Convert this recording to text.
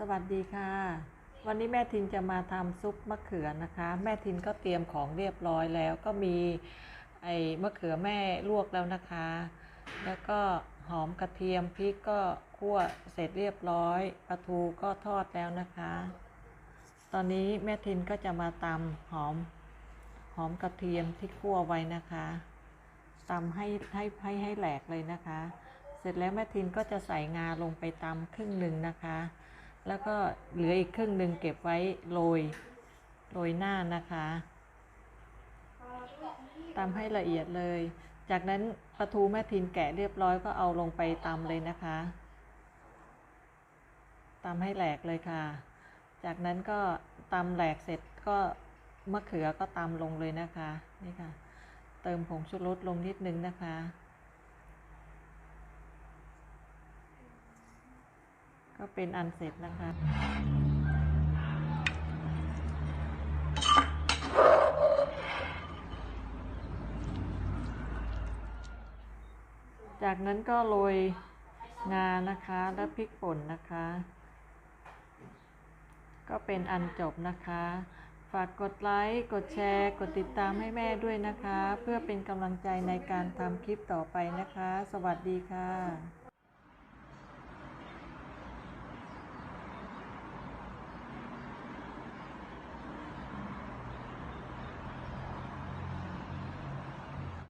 สวัสดีค่ะ วันนี้แม่ทินจะมาทำซุปมะเขือนะคะ แม่ทินก็เตรียมของเรียบร้อยแล้ว ก็มีไอ้มะเขือแม่ลวกแล้วนะคะ แล้วก็หอมกระเทียมพริกก็คั่วเสร็จเรียบร้อยปลาทูก็ทอดแล้วนะคะ ตอนนี้แม่ทินก็จะมาตำหอมหอมกระเทียมที่คั่วไว้นะคะตำให้ให้ให้ให้แหลกเลยนะคะ เสร็จแล้วแม่ทินก็จะใส่งาลงไปตำครึ่งหนึ่งนะคะ แล้วก็เหลืออีกครึ่งหนึ่งเก็บไว้โรยโรยหน้านะคะตำให้ละเอียดเลย จากนั้นปลาทูแม่ทินแกะเรียบร้อยก็เอาลงไปตำเลยนะคะตำให้แหลกเลยค่ะ จากนั้นก็ตำแหลกเสร็จก็มะเขือก็ตำลงเลยนะคะนี่ค่ะ เติมผงชูรสลงนิดนึงนะคะ ก็เป็นอันเสร็จนะคะจากนั้นก็โรยงานะคะ และพริกป่นนะคะ ก็เป็นอันจบนะคะ ฝากกดไลค์ กดแชร์ กดติดตามให้แม่ด้วยนะคะ เพื่อเป็นกำลังใจในการทำคลิปต่อไปนะคะ สวัสดีค่ะ